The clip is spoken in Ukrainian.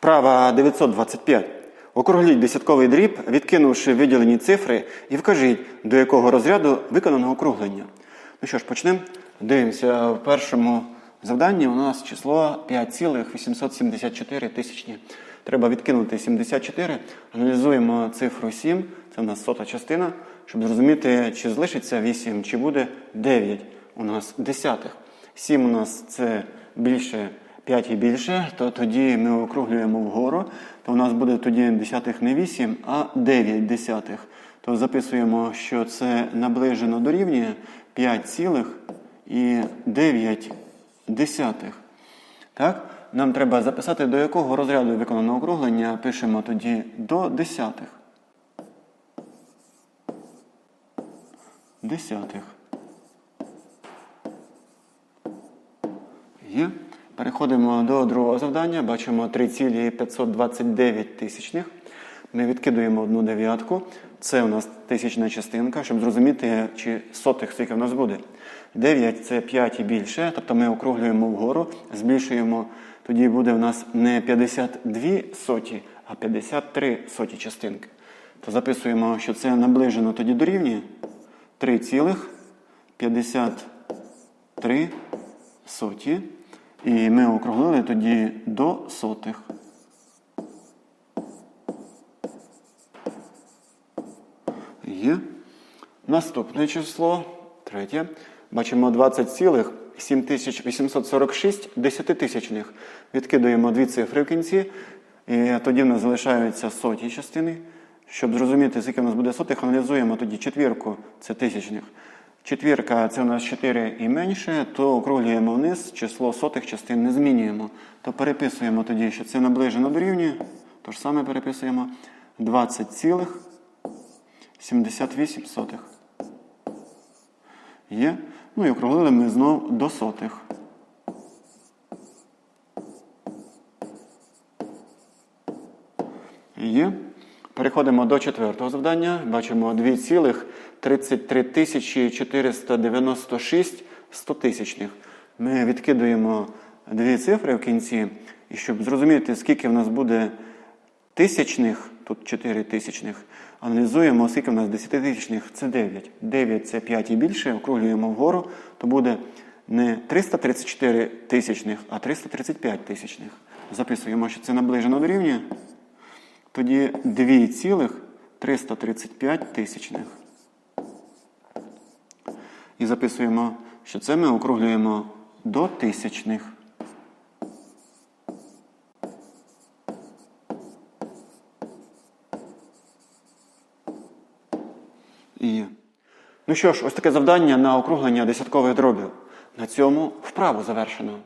Вправа 925. Округліть десятковий дріб, відкинувши виділені цифри, і вкажіть, до якого розряду виконано округлення. Ну що ж, почнемо. Дивимося, в першому завданні у нас число 5,874 тисячні. Треба відкинути 74. Аналізуємо цифру 7, це у нас сота частина, щоб зрозуміти, чи залишиться 8, чи буде 9 у нас десятих. 7 у нас це більше 5 і більше, то тоді ми округлюємо вгору, то у нас буде тоді десятих не 8, а 9 десятих. То записуємо, що це наближено дорівнює 5,9 десятих. Так? Нам треба записати, до якого розряду виконано округлення. Пишемо тоді до десятих. Десятих. Є. Переходимо до другого завдання. Бачимо 3,529 тисячних. Ми відкидуємо одну дев'ятку. Це у нас тисячна частинка, щоб зрозуміти, чи сотих скільки в нас буде. 9 це 5 і більше, тобто ми округлюємо вгору, збільшуємо, тоді буде у нас не 52 соті, а 53 соті частинки. То записуємо, що це наближено тоді дорівнює 3,53 соті. І ми округлили тоді до сотих. Є. Наступне число, третє. Бачимо 20,7846 десятитисячних. Відкидуємо дві цифри в кінці, і тоді в нас залишаються соті частини. Щоб зрозуміти, скільки в нас буде сотих, аналізуємо тоді четвірку, це тисячних. Четвірка це у нас 4 і менше, то округлюємо вниз, число сотих частин не змінюємо. То переписуємо тоді, що це наближено дорівнює. Тож саме переписуємо 20,78. Є. Ну і округлили ми знов до сотих. Є. Переходимо до четвертого завдання. Бачимо 2,33 тисячі 496 стотисячних. Ми відкидуємо дві цифри в кінці, і щоб зрозуміти, скільки в нас буде тисячних, тут 4 тисячних, аналізуємо, скільки в нас десятитисячних, це 9. 9 це 5 і більше, округлюємо вгору, то буде не 334 тисячних, а 335 тисячних. Записуємо, що це наближено дорівнює. Тоді 2,335 тисячних. І записуємо, що це ми округлюємо до тисячних. І... Ну що ж, ось таке завдання на округлення десяткових дробів. На цьому вправу завершено.